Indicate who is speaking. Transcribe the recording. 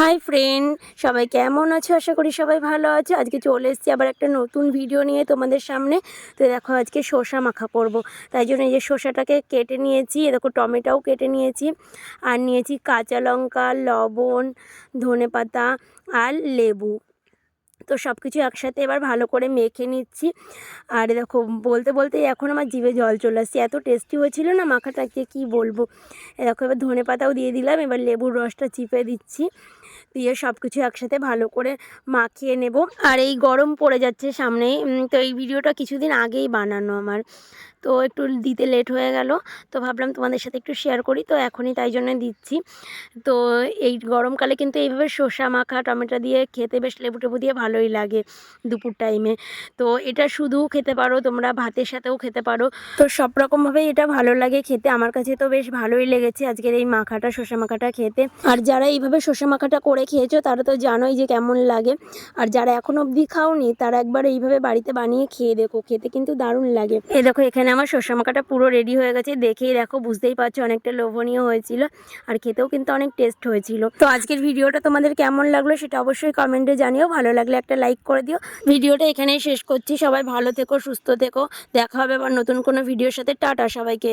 Speaker 1: Hi friend সবাই কেমন আছো? আশা করি সবাই ভালো আছো। আজকে চলে এসেছি আবার একটা নতুন ভিডিও নিয়ে তোমাদের সামনে। তো দেখো, আজকে শসা মাখা করব। তাই জন্য এই যে শসাটাকে কেটে নিয়েছি। দেখো, টমেটোও কেটে নিয়েছি। আর নিয়েছি কাঁচা লঙ্কা, লবণ, ধনে পাতা আর লেবু। তো সব কিছু একসাথে এবার ভালো করে মেখে নিচ্ছি। আর দেখো, বলতে বলতে এখন আমার জিভে জল চলে আসছে। এত টেস্টি হয়েছিল না মাখাটাকে কি বলব? দেখো, এবার ধনে পাতাও দিয়ে দিলাম। এবার লেবুর রসটা চিপে দিচ্ছি। দিয়ে সব কিছু একসাথে ভালো করে মাখিয়ে নেব। আর এই গরম পড়ে যাচ্ছে সামনেই তো এই ভিডিওটা কিছুদিন আগেই বানানো আমার। তো একটু দিতে লেট হয়ে গেল, তো ভাবলাম তোমাদের সাথে একটু শেয়ার করি, তো এখনই তাই জন্য দিচ্ছি। তো এই গরমকালে কিন্তু এইভাবে শসা, মাখা, টমেটো দিয়ে খেতে বেশ লেবু টেবু দিয়ে ভালোই লাগে দুপুর টাইমে তো এটা শুধু খেতে পারো, তোমরা ভাতের সাথেও খেতে পারো। তো সব রকমভাবেই এটা ভালো লাগে খেতে, আমার কাছে তো বেশ ভালোই লেগেছে আজকের এই মাখাটা, শসা মাখাটা খেতে। আর যারা এইভাবে শসা মাখাটা করে খেয়েছো, তারা তো জানোই যে কেমন লাগে। আর যারা এখন অবধি খাওনি, তারা একবার এইভাবে বাড়িতে বানিয়ে খেয়ে দেখো, খেতে কিন্তু দারুণ লাগে। এ দেখো, এখানে আমার শসা মাখাটা পুরো রেডি হয়ে গেছে, দেখেই দেখো, বুঝতেই পারছ অনেকটা লোভনীয় হয়েছিল, আর খেতেও কিন্তু অনেক টেস্ট হয়েছিল। তো আজকের ভিডিওটা তোমাদের কেমন লাগল সেটা অবশ্যই কমেন্টে জানিও, ভালো লাগলে একটা লাইক করে দিও। ভিডিওটা এখানেই শেষ করছি, সবাই ভালো থেকো, সুস্থ থেকো, দেখা হবে আবার নতুন কোনো ভিডিওর সাথে, টাটা সবাইকে।